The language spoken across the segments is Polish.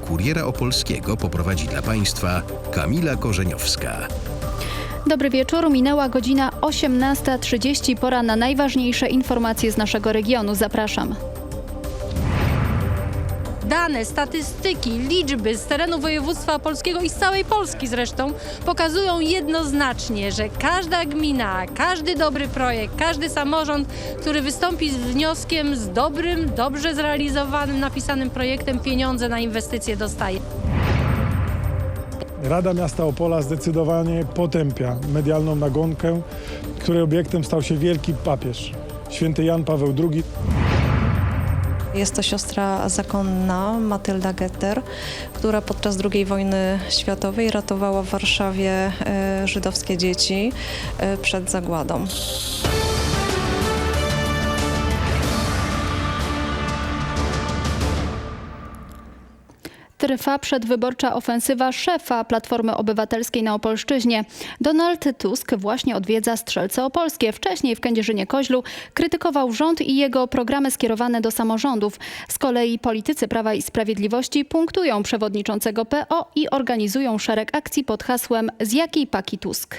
Kuriera Opolskiego poprowadzi dla Państwa Kamila Korzeniowska. Dobry wieczór, minęła godzina 18.30. Pora na najważniejsze informacje z naszego regionu. Zapraszam. Dane, statystyki, liczby z terenu województwa opolskiego i z całej Polski zresztą pokazują jednoznacznie, że każda gmina, każdy dobry projekt, każdy samorząd, który wystąpi z wnioskiem z dobrym, dobrze zrealizowanym, napisanym projektem, pieniądze na inwestycje dostaje. Rada Miasta Opola zdecydowanie potępia medialną nagonkę, której obiektem stał się wielki papież, święty Jan Paweł II. Jest to siostra zakonna Matylda Getter, która podczas II wojny światowej ratowała w Warszawie e, żydowskie dzieci e, przed zagładą. Trwa przedwyborcza ofensywa szefa Platformy Obywatelskiej na Opolszczyźnie. Donald Tusk właśnie odwiedza Strzelce Opolskie. Wcześniej w Kędzierzynie-Koźlu krytykował rząd i jego programy skierowane do samorządów. Z kolei politycy Prawa i Sprawiedliwości punktują przewodniczącego PO i organizują szereg akcji pod hasłem Z jakiej paki Tusk?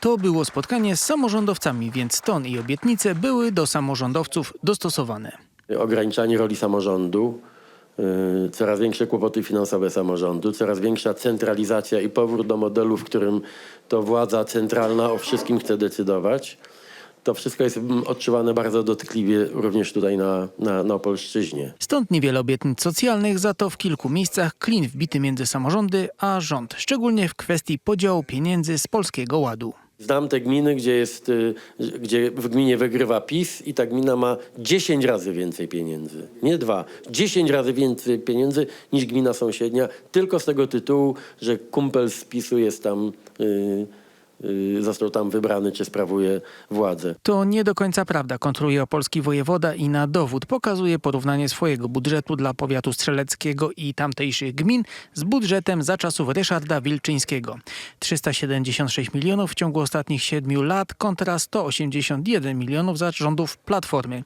To było spotkanie z samorządowcami, więc ton i obietnice były do samorządowców dostosowane. ograniczanie roli samorządu, coraz większe kłopoty finansowe samorządu, coraz większa centralizacja i powrót do modelu, w którym to władza centralna o wszystkim chce decydować. To wszystko jest mm, odczuwane bardzo dotkliwie również tutaj na, na, na. Stąd niewiele obietnic socjalnych, za to w kilku miejscach klin wbity między samorządy a rząd, szczególnie w kwestii podziału pieniędzy z Polskiego Ładu. Znam te gminy, gdzie, jest, y, gdzie w gminie wygrywa PiS i ta gmina ma 10 razy więcej pieniędzy. Nie dwa, 10 razy więcej pieniędzy niż gmina sąsiednia, tylko z tego tytułu, że kumpel z PiSu jest tam, y, y, został tam wybrany czy sprawuje władzę. To nie do końca prawda, kontruje opolski wojewoda i na dowód pokazuje porównanie swojego budżetu dla powiatu strzeleckiego i tamtejszych gmin z budżetem za czasów Ryszarda Wilczyńskiego. 376 milionów w ciągu ostatnich siedmiu lat kontra 181 milionów za rządów Platformy.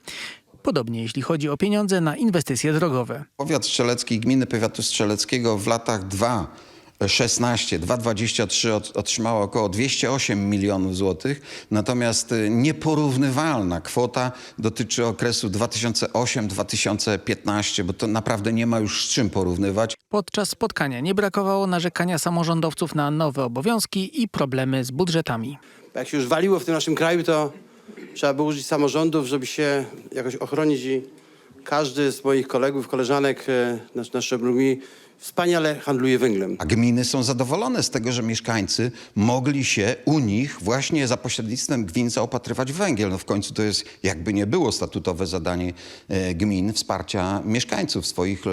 Podobnie jeśli chodzi o pieniądze na inwestycje drogowe. Powiat strzelecki, gminy powiatu strzeleckiego w latach 2,16, 2,23 ot- otrzymało około 208 milionów złotych, natomiast y, nieporównywalna kwota dotyczy okresu 2008-2015, bo to naprawdę nie ma już z czym porównywać. Podczas spotkania nie brakowało narzekania samorządowców na nowe obowiązki i problemy z budżetami. Jak się już waliło w tym naszym kraju, to trzeba było użyć samorządów, żeby się jakoś ochronić i każdy z moich kolegów, koleżanek e, na, na szczeblu gminy wspaniale handluje węglem. A gminy są zadowolone z tego, że mieszkańcy mogli się u nich właśnie za pośrednictwem gmin zaopatrywać w węgiel. No w końcu to jest jakby nie było statutowe zadanie e, gmin wsparcia mieszkańców swoich e,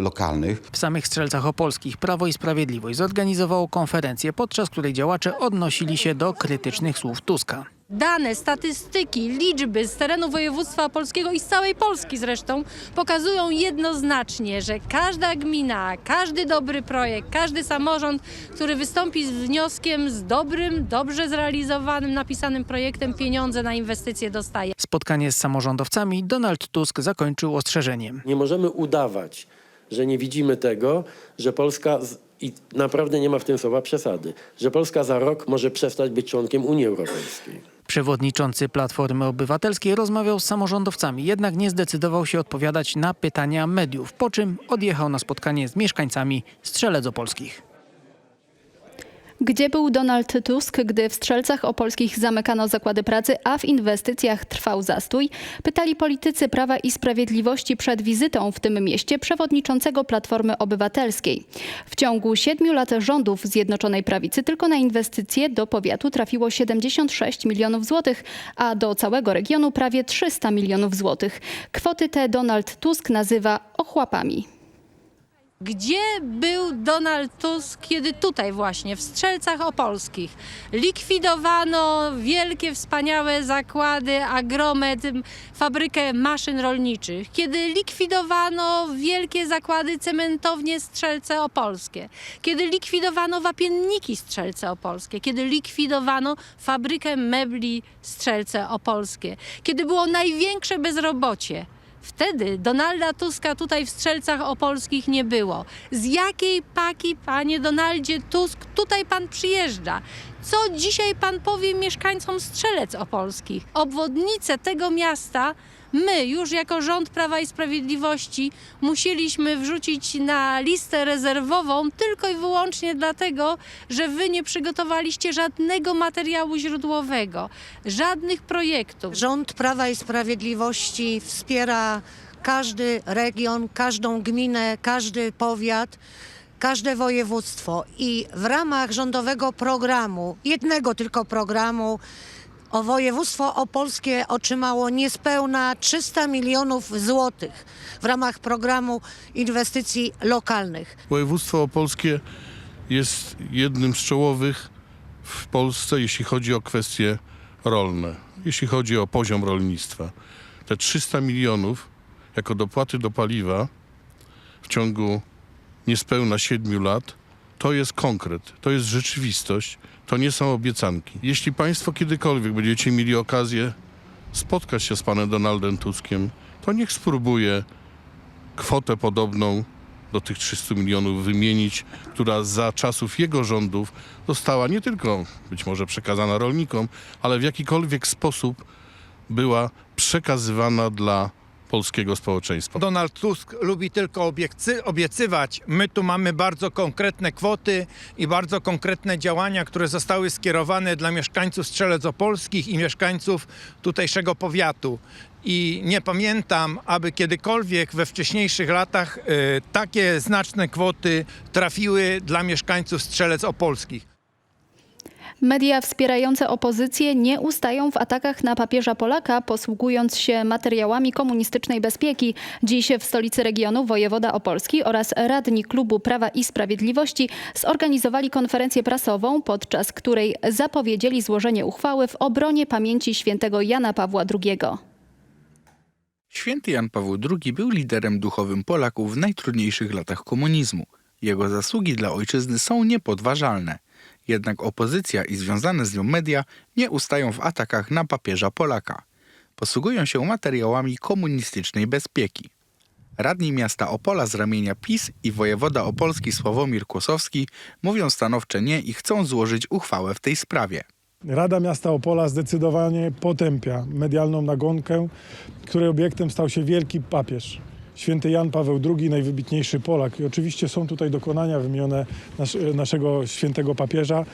lokalnych. W samych Strzelcach Opolskich Prawo i Sprawiedliwość zorganizowało konferencję, podczas której działacze odnosili się do krytycznych słów Tuska. Dane, statystyki, liczby z terenu województwa opolskiego i z całej Polski zresztą pokazują jednoznacznie, że każda gmina, każdy dobry projekt, każdy samorząd, który wystąpi z wnioskiem z dobrym, dobrze zrealizowanym, napisanym projektem, pieniądze na inwestycje dostaje. Spotkanie z samorządowcami Donald Tusk zakończył ostrzeżeniem. Nie możemy udawać, że nie widzimy tego, że Polska, z- i naprawdę nie ma w tym słowa przesady, że Polska za rok może przestać być członkiem Unii Europejskiej. Przewodniczący Platformy Obywatelskiej rozmawiał z samorządowcami, jednak nie zdecydował się odpowiadać na pytania mediów, po czym odjechał na spotkanie z mieszkańcami Strzelec Opolskich. Gdzie był Donald Tusk, gdy w Strzelcach Opolskich zamykano zakłady pracy, a w inwestycjach trwał zastój? Pytali politycy Prawa i Sprawiedliwości przed wizytą w tym mieście przewodniczącego Platformy Obywatelskiej. W ciągu siedmiu lat rządów Zjednoczonej Prawicy tylko na inwestycje do powiatu trafiło 76 milionów złotych, a do całego regionu prawie 300 milionów złotych. Kwoty te Donald Tusk nazywa ochłapami. Gdzie był Donald Tusk, kiedy tutaj właśnie, w Strzelcach Opolskich, likwidowano wielkie, wspaniałe zakłady Agromet, fabrykę maszyn rolniczych, kiedy likwidowano wielkie zakłady cementownie Strzelce Opolskie, kiedy likwidowano wapienniki Strzelce Opolskie, kiedy likwidowano fabrykę mebli Strzelce Opolskie, kiedy było największe bezrobocie Wtedy Donalda Tuska tutaj w Strzelcach Opolskich nie było. Z jakiej paki, panie Donaldzie Tusk, tutaj pan przyjeżdża? Co dzisiaj pan powie mieszkańcom Strzelec Opolskich? Obwodnicę tego miasta my już jako rząd Prawa i Sprawiedliwości musieliśmy wrzucić na listę rezerwową tylko i wyłącznie dlatego, że wy nie przygotowaliście żadnego materiału źródłowego, żadnych projektów. Rząd Prawa i Sprawiedliwości wspiera każdy region, każdą gminę, każdy powiat, każde województwo i w ramach rządowego programu, jednego tylko programu, o województwo opolskie otrzymało niespełna 300 milionów złotych w ramach programu inwestycji lokalnych. Województwo opolskie jest jednym z czołowych w Polsce, jeśli chodzi o kwestie rolne, jeśli chodzi o poziom rolnictwa. Te 300 milionów jako dopłaty do paliwa w ciągu niespełna 7 lat to jest konkret, to jest rzeczywistość, to nie są obiecanki. Jeśli Państwo kiedykolwiek będziecie mieli okazję spotkać się z panem Donaldem Tuskiem, to niech spróbuje kwotę podobną do tych 300 milionów wymienić, która za czasów jego rządów została nie tylko być może przekazana rolnikom, ale w jakikolwiek sposób była przekazywana dla polskiego społeczeństwa. Donald Tusk lubi tylko obiecywać. My tu mamy bardzo konkretne kwoty i bardzo konkretne działania, które zostały skierowane dla mieszkańców Strzelec Opolskich i mieszkańców tutejszego powiatu. I nie pamiętam, aby kiedykolwiek we wcześniejszych latach e, takie znaczne kwoty trafiły dla mieszkańców Strzelec Opolskich. Media wspierające opozycję nie ustają w atakach na papieża Polaka, posługując się materiałami komunistycznej bezpieki. Dziś w stolicy regionu wojewoda opolski oraz radni klubu Prawa i Sprawiedliwości zorganizowali konferencję prasową, podczas której zapowiedzieli złożenie uchwały w obronie pamięci świętego Jana Pawła II. Święty Jan Paweł II był liderem duchowym Polaków w najtrudniejszych latach komunizmu. Jego zasługi dla ojczyzny są niepodważalne. Jednak opozycja i związane z nią media nie ustają w atakach na papieża Polaka. Posługują się materiałami komunistycznej bezpieki. Radni miasta Opola z ramienia PiS i wojewoda opolski Sławomir Kłosowski mówią stanowcze nie i chcą złożyć uchwałę w tej sprawie. Rada Miasta Opola zdecydowanie potępia medialną nagonkę, której obiektem stał się wielki papież. Święty Jan Paweł II, najwybitniejszy Polak. I oczywiście są tutaj dokonania wymienione nas, naszego świętego papieża.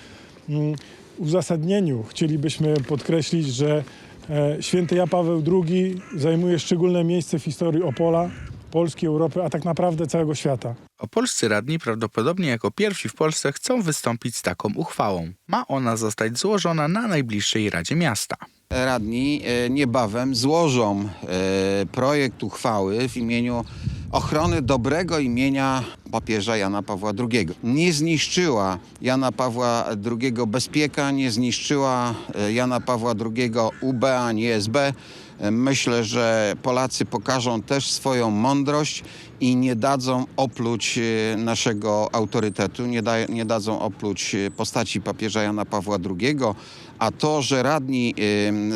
Mm, W uzasadnieniu chcielibyśmy podkreślić, że e, święty Jan Paweł II zajmuje szczególne miejsce w historii Opola, Polski, Europy, a tak naprawdę całego świata. Opolscy radni prawdopodobnie jako pierwsi w Polsce chcą wystąpić z taką uchwałą. Ma ona zostać złożona na najbliższej Radzie Miasta. Radni e, niebawem złożą e, projekt uchwały w imieniu ochrony dobrego imienia papieża Jana Pawła II. Nie zniszczyła Jana Pawła II bezpieka, nie zniszczyła e, Jana Pawła II UB ani SB. Myślę, że Polacy pokażą też swoją mądrość i nie dadzą opluć e, naszego autorytetu, nie, da, nie dadzą opluć e, postaci papieża Jana Pawła II. A to, że radni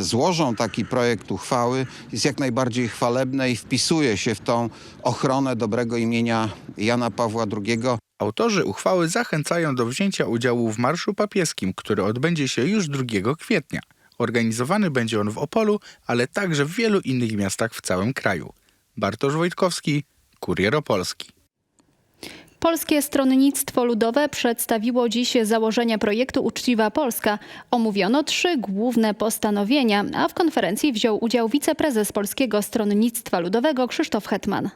złożą taki projekt uchwały jest jak najbardziej chwalebne i wpisuje się w tą ochronę dobrego imienia Jana Pawła II. Autorzy uchwały zachęcają do wzięcia udziału w Marszu Papieskim, który odbędzie się już 2 kwietnia. Organizowany będzie on w Opolu, ale także w wielu innych miastach w całym kraju. Bartosz Wojtkowski, Kurier Opolski. Polskie Stronnictwo Ludowe przedstawiło dziś założenia projektu Uczciwa Polska. Omówiono trzy główne postanowienia, a w konferencji wziął udział wiceprezes Polskiego Stronnictwa Ludowego Krzysztof Hetman.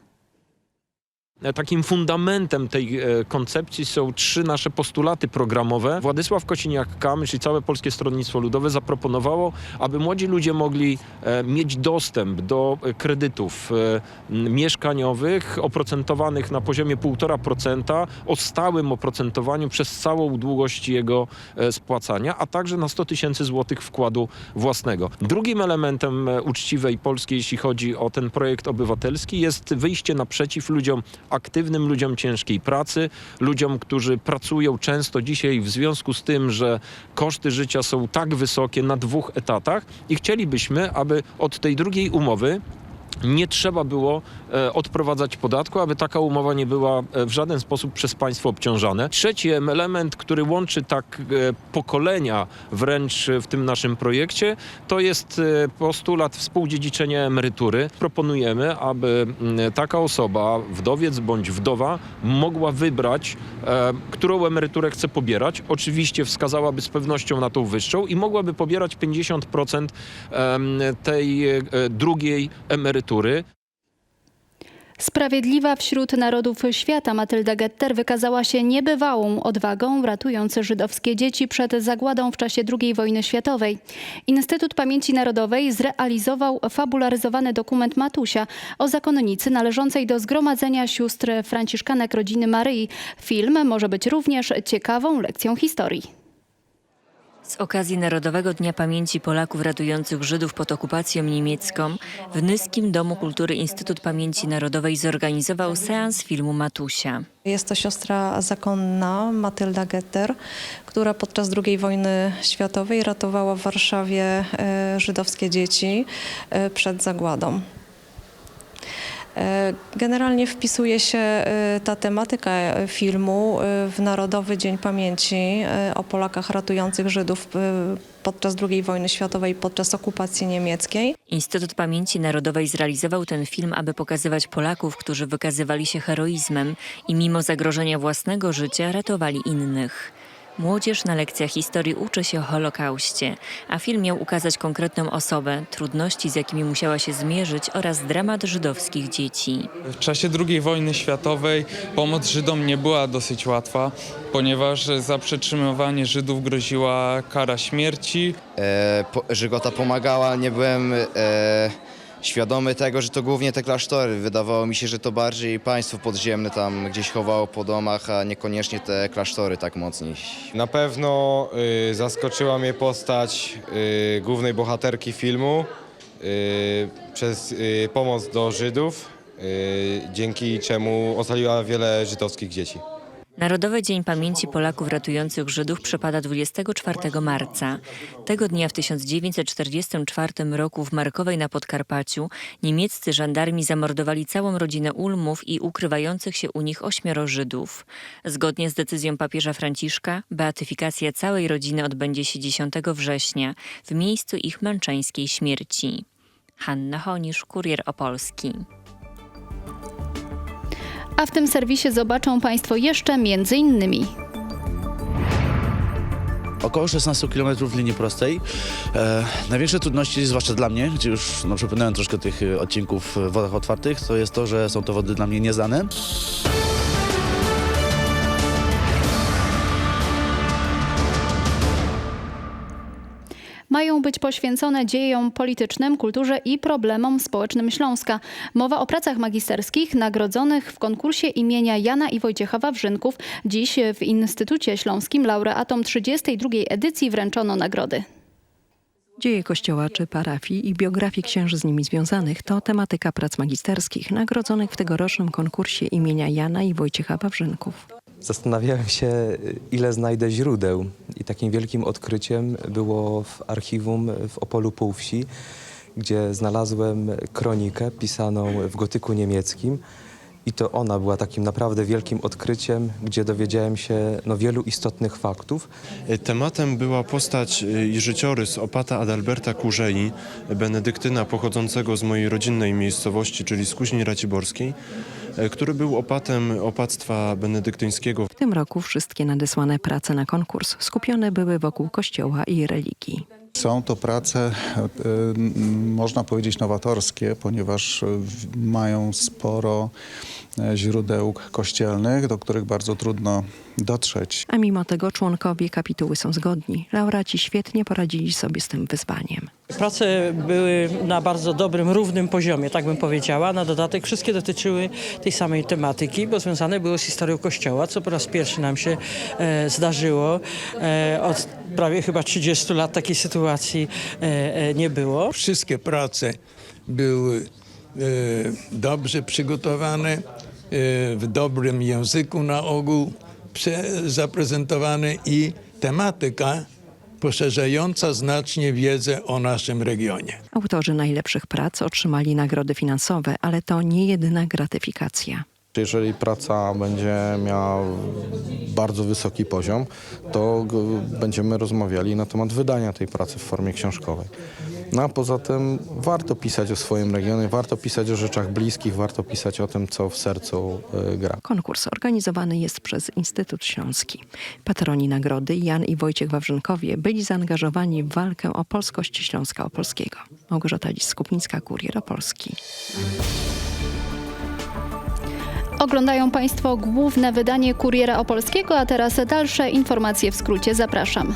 Takim fundamentem tej e, koncepcji są trzy nasze postulaty programowe. Władysław Kosiniak-Kamysz i całe Polskie Stronnictwo Ludowe zaproponowało, aby młodzi ludzie mogli e, mieć dostęp do e, kredytów e, mieszkaniowych oprocentowanych na poziomie 1,5% o stałym oprocentowaniu przez całą długość jego e, spłacania, a także na 100 tysięcy złotych wkładu własnego. Drugim elementem e, uczciwej Polski, jeśli chodzi o ten projekt obywatelski, jest wyjście naprzeciw ludziom aktywnym, ludziom ciężkiej pracy, ludziom, którzy pracują często dzisiaj w związku z tym, że koszty życia są tak wysokie na dwóch etatach i chcielibyśmy, aby od tej drugiej umowy nie trzeba było e, odprowadzać podatku, aby taka umowa nie była e, w żaden sposób przez państwo obciążane. Trzeci em- element, który łączy tak e, pokolenia wręcz w tym naszym projekcie, to jest postulat współdziedziczenia emerytury. Proponujemy, aby taka osoba, wdowiec bądź wdowa, mogła wybrać, którą emeryturę chce pobierać. Oczywiście wskazałaby z pewnością na tą wyższą i mogłaby pobierać 50% em, tej drugiej emerytury. Sprawiedliwa wśród narodów świata Matylda Getter wykazała się niebywałą odwagą, ratując żydowskie dzieci przed zagładą w czasie II wojny światowej. Instytut Pamięci Narodowej zrealizował fabularyzowany dokument Matusia o zakonnicy należącej do Zgromadzenia Sióstr Franciszkanek Rodziny Maryi. Film może być również ciekawą lekcją historii. Z okazji Narodowego Dnia Pamięci Polaków ratujących Żydów pod okupacją niemiecką w Nyskim Domu Kultury Instytut Pamięci Narodowej zorganizował seans filmu Matusia. Jest to siostra zakonna Matylda Getter, która podczas II wojny światowej ratowała w Warszawie e, żydowskie dzieci e, przed zagładą. E, Generalnie wpisuje się e, ta tematyka e, filmu w Narodowy Dzień Pamięci o Polakach ratujących Żydów podczas II wojny światowej, podczas okupacji niemieckiej. Instytut Pamięci Narodowej zrealizował ten film, aby pokazywać Polaków, którzy wykazywali się heroizmem i mimo zagrożenia własnego życia ratowali innych. Młodzież na lekcjach historii uczy się o Holokauście, a film miał ukazać konkretną osobę, trudności, z jakimi musiała się zmierzyć oraz dramat żydowskich dzieci. W czasie II wojny światowej pomoc Żydom nie była dosyć łatwa, ponieważ za przetrzymywanie Żydów groziła kara śmierci. e, po, Żygota pomagała, nie byłem e, świadomy tego, że to głównie te klasztory. Wydawało mi się, że to bardziej państwo podziemne tam gdzieś chowało po domach, a niekoniecznie te klasztory tak mocniej. Na pewno y, zaskoczyła mnie postać y, głównej bohaterki filmu y, przez y, pomoc do Żydów, y, dzięki czemu ocaliła wiele żydowskich dzieci. Narodowy Dzień Pamięci Polaków ratujących Żydów przypada 24 marca. Tego dnia w 1944 roku w Markowej na Podkarpaciu niemieccy żandarmi zamordowali całą rodzinę Ulmów i ukrywających się u nich ośmioro Żydów. Zgodnie z decyzją papieża Franciszka, beatyfikacja całej rodziny odbędzie się 10 września w miejscu ich męczeńskiej śmierci. Hanna Honisz, Kurier Opolski. A w tym serwisie zobaczą Państwo jeszcze innymi. Około 16 km linii prostej. E, największe trudności, zwłaszcza dla mnie, gdzie już no, przepłynąłem troszkę tych e, odcinków w wodach otwartych, to jest to, że są to wody dla mnie nieznane. Mają być poświęcone dziejom politycznym, kulturze i problemom społecznym Śląska. Mowa o pracach magisterskich nagrodzonych w konkursie imienia Jana i Wojciecha Wawrzynków. Dziś w Instytucie Śląskim laureatom 32. edycji wręczono nagrody. Dzieje kościoła czy parafii i biografii księży z nimi związanych to tematyka prac magisterskich nagrodzonych w tegorocznym konkursie imienia Jana i Wojciecha Wawrzynków. Zastanawiałem się, ile znajdę źródeł. I takim wielkim odkryciem było w archiwum w Opolu Półwsi, gdzie znalazłem kronikę pisaną w gotyku niemieckim. I to ona była takim naprawdę wielkim odkryciem, gdzie dowiedziałem się no, wielu istotnych faktów. Tematem była postać i życiorys opata Adalberta Kurzei, benedyktyna pochodzącego z mojej rodzinnej miejscowości, czyli z Kuźni Raciborskiej, który był opatem opactwa benedyktyńskiego. W tym roku wszystkie nadesłane prace na konkurs skupione były wokół kościoła i religii. Są to prace, y, można powiedzieć, nowatorskie, ponieważ w- mają sporo e, źródeł kościelnych, do których bardzo trudno dotrzeć. A mimo tego członkowie kapituły są zgodni. Laureaci świetnie poradzili sobie z tym wyzwaniem. Prace były na bardzo dobrym, równym poziomie, tak bym powiedziała. Na dodatek wszystkie dotyczyły tej samej tematyki, bo związane były z historią Kościoła, co po raz pierwszy nam się e, zdarzyło. E, od prawie chyba 30 lat takiej sytuacji e, e, nie było. Wszystkie prace były e, dobrze przygotowane, e, w dobrym języku na ogół zaprezentowane i tematyka poszerzająca znacznie wiedzę o naszym regionie. Autorzy najlepszych prac otrzymali nagrody finansowe, ale to nie jedyna gratyfikacja. Jeżeli praca będzie miała bardzo wysoki poziom, to będziemy rozmawiali na temat wydania tej pracy w formie książkowej. No a poza tym warto pisać o swoim regionie, warto pisać o rzeczach bliskich, warto pisać o tym, co w sercu y, gra. Konkurs organizowany jest przez Instytut Śląski. Patroni nagrody Jan i Wojciech Wawrzynkowie byli zaangażowani w walkę o polskość Śląska Opolskiego. Małgorzata Lisz-Skupińska, Kurier Opolski. Oglądają Państwo główne wydanie Kuriera Opolskiego, a teraz dalsze informacje w skrócie. Zapraszam.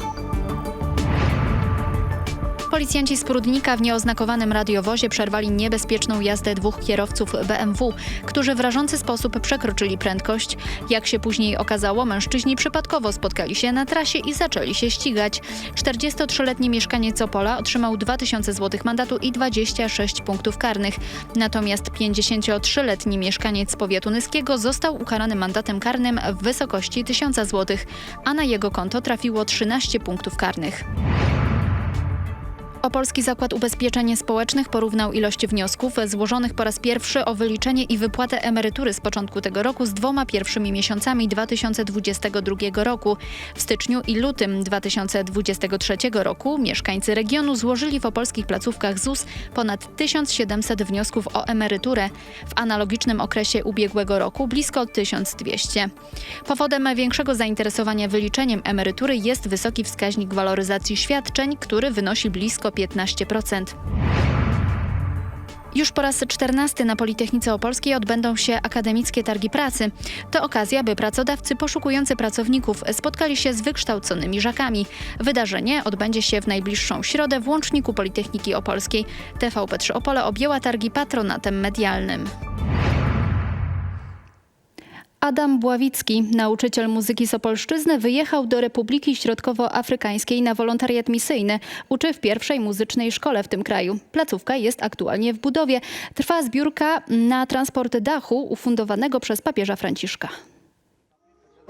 Policjanci z Prudnika w nieoznakowanym radiowozie przerwali niebezpieczną jazdę dwóch kierowców BMW, którzy w rażący sposób przekroczyli prędkość. Jak się później okazało, mężczyźni przypadkowo spotkali się na trasie i zaczęli się ścigać. 43-letni mieszkaniec Opola otrzymał 2000 zł mandatu i 26 punktów karnych. Natomiast 53-letni mieszkaniec powiatu nyskiego został ukarany mandatem karnym w wysokości 1000 zł, a na jego konto trafiło 13 punktów karnych. Opolski Zakład Ubezpieczeń Społecznych porównał ilość wniosków złożonych po raz pierwszy o wyliczenie i wypłatę emerytury z początku tego roku z dwoma pierwszymi miesiącami 2022 roku. W styczniu i lutym 2023 roku mieszkańcy regionu złożyli w opolskich placówkach ZUS ponad 1700 wniosków o emeryturę. W analogicznym okresie ubiegłego roku blisko 1200. Powodem większego zainteresowania wyliczeniem emerytury jest wysoki wskaźnik waloryzacji świadczeń, który wynosi blisko 15%. Już po raz 14 na Politechnice Opolskiej odbędą się akademickie targi pracy. To okazja, by pracodawcy poszukujący pracowników spotkali się z wykształconymi żakami. Wydarzenie odbędzie się w najbliższą środę w łączniku Politechniki Opolskiej. TVP3 Opole objęła targi patronatem medialnym. Adam Bławicki, nauczyciel muzyki z Opolszczyzny, wyjechał do Republiki Środkowoafrykańskiej na wolontariat misyjny. Uczy w pierwszej muzycznej szkole w tym kraju. Placówka jest aktualnie w budowie. Trwa zbiórka na transport dachu ufundowanego przez papieża Franciszka.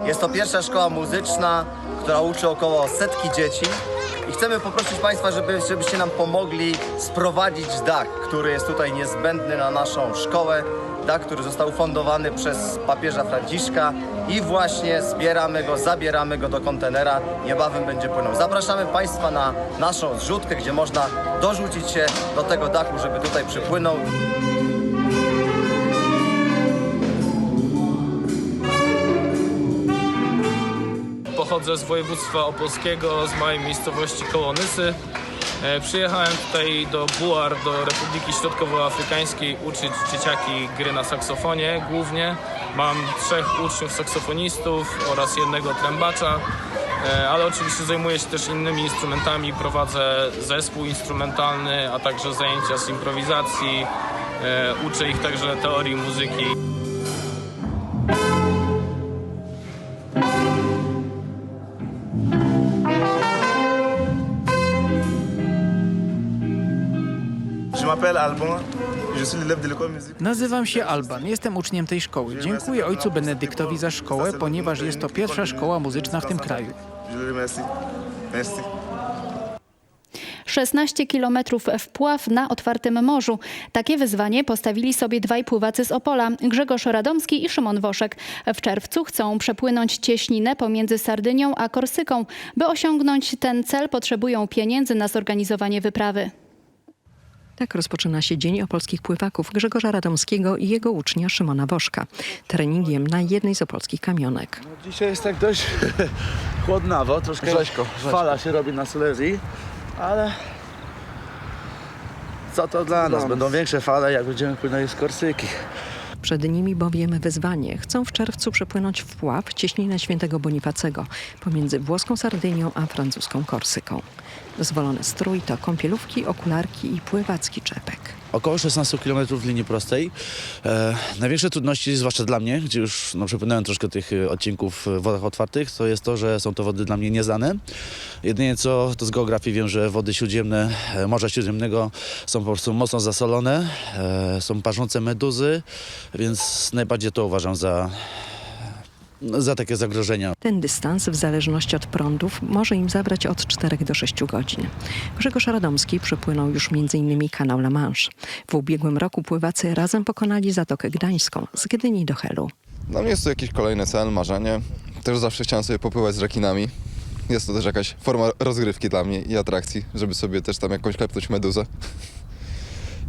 Jest to pierwsza szkoła muzyczna, która uczy około setki dzieci i chcemy poprosić Państwa, żeby, żebyście nam pomogli sprowadzić dach, który jest tutaj niezbędny na naszą szkołę. Dach, który został ufundowany przez papieża Franciszka i właśnie zbieramy go, zabieramy go do kontenera. Niebawem będzie płynął. Zapraszamy Państwa na naszą zrzutkę, gdzie można dorzucić się do tego dachu, żeby tutaj przypłynął. Pochodzę z województwa opolskiego, z małej miejscowości Kołonysy. E, Przyjechałem tutaj do Buar, do Republiki Środkowoafrykańskiej uczyć dzieciaki gry na saksofonie głównie. Mam trzech uczniów saksofonistów oraz jednego trębacza, E, ale oczywiście zajmuję się też innymi instrumentami. Prowadzę zespół instrumentalny, a także zajęcia z improwizacji. E, Uczę ich także teorii muzyki. Nazywam się Alban, jestem uczniem tej szkoły. Dziękuję ojcu Benedyktowi za szkołę, ponieważ jest to pierwsza szkoła muzyczna w tym kraju. Je le remercie. Merci. 16 kilometrów wpław na otwartym morzu. Takie wyzwanie postawili sobie dwaj pływacy z Opola, Grzegorz Radomski i Szymon Woszek. W czerwcu chcą przepłynąć cieśninę pomiędzy Sardynią a Korsyką. By osiągnąć ten cel potrzebują pieniędzy na zorganizowanie wyprawy. Tak rozpoczyna się Dzień Opolskich Pływaków Grzegorza Radomskiego i jego ucznia Szymona Woszka. Treningiem na jednej z opolskich kamionek. Dzisiaj jest tak dość chłodnawo, troszkę Rzeźko, fala się robi na Silesii, ale co to dla nas? Będą większe fale, jak będziemy płynęli z Korsyki. Przed nimi bowiem wyzwanie. Chcą w czerwcu przepłynąć w Pław, cieśninę świętego Bonifacego, pomiędzy włoską Sardynią a francuską Korsyką. Dozwolony strój to kąpielówki, okularki i pływacki czepek. Około 16 km linii prostej. E, największe trudności, zwłaszcza dla mnie, gdzie już no, przepłynąłem troszkę tych e, odcinków w wodach otwartych, to jest to, że są to wody dla mnie nieznane. Jedynie co, to z geografii wiem, że wody śródziemne, e, Morza Śródziemnego są po prostu mocno zasolone, e, są parzące meduzy, więc najbardziej to uważam za za takie zagrożenia. Ten dystans w zależności od prądów może im zabrać od 4 do 6 godzin. Grzegorz Radomski przepłynął już m.in. kanał La Manche. W ubiegłym roku pływacy razem pokonali Zatokę Gdańską z Gdyni do Helu. Dla mnie jest to jakiś kolejny cel, marzenie. Też zawsze chciałem sobie popływać z rekinami. Jest to też jakaś forma rozgrywki dla mnie i atrakcji, żeby sobie też tam jakąś klepnąć meduzę.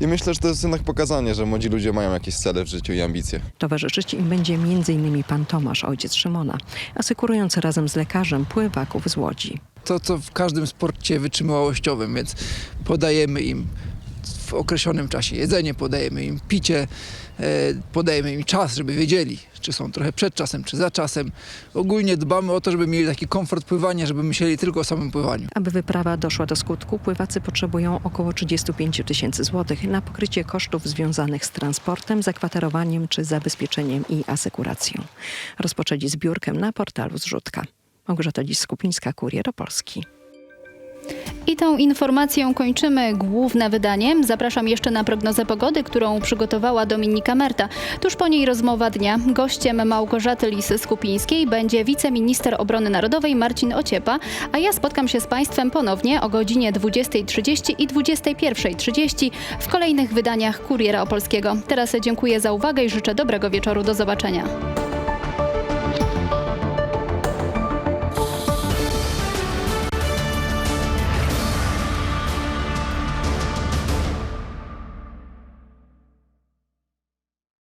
I myślę, że to jest jednak pokazanie, że młodzi ludzie mają jakieś cele w życiu i ambicje. Towarzyszyć im będzie m.in. pan Tomasz, ojciec Szymona, asykurujący razem z lekarzem pływaków z Łodzi. To, co w każdym sporcie wytrzymałościowym, więc podajemy im w określonym czasie jedzenie, podajemy im picie, e, podajemy im czas, żeby wiedzieli, czy są trochę przed czasem, czy za czasem. Ogólnie dbamy o to, żeby mieli taki komfort pływania, żeby myśleli tylko o samym pływaniu. Aby wyprawa doszła do skutku, pływacy potrzebują około 35 tysięcy złotych na pokrycie kosztów związanych z transportem, zakwaterowaniem czy zabezpieczeniem i asekuracją. Rozpoczęli zbiórkę na portalu Zrzutka. Małgorzata Dziś-Skupińska, Kurier Opolski. I tą informacją kończymy główne wydanie. Zapraszam jeszcze na prognozę pogody, którą przygotowała Dominika Merta. Tuż po niej rozmowa dnia. Gościem Małgorzaty Lisy-Skupińskiej będzie wiceminister obrony narodowej Marcin Ociepa, a ja spotkam się z Państwem ponownie o godzinie 20.30 i 21.30 w kolejnych wydaniach Kuriera Opolskiego. Teraz dziękuję za uwagę i życzę dobrego wieczoru. Do zobaczenia.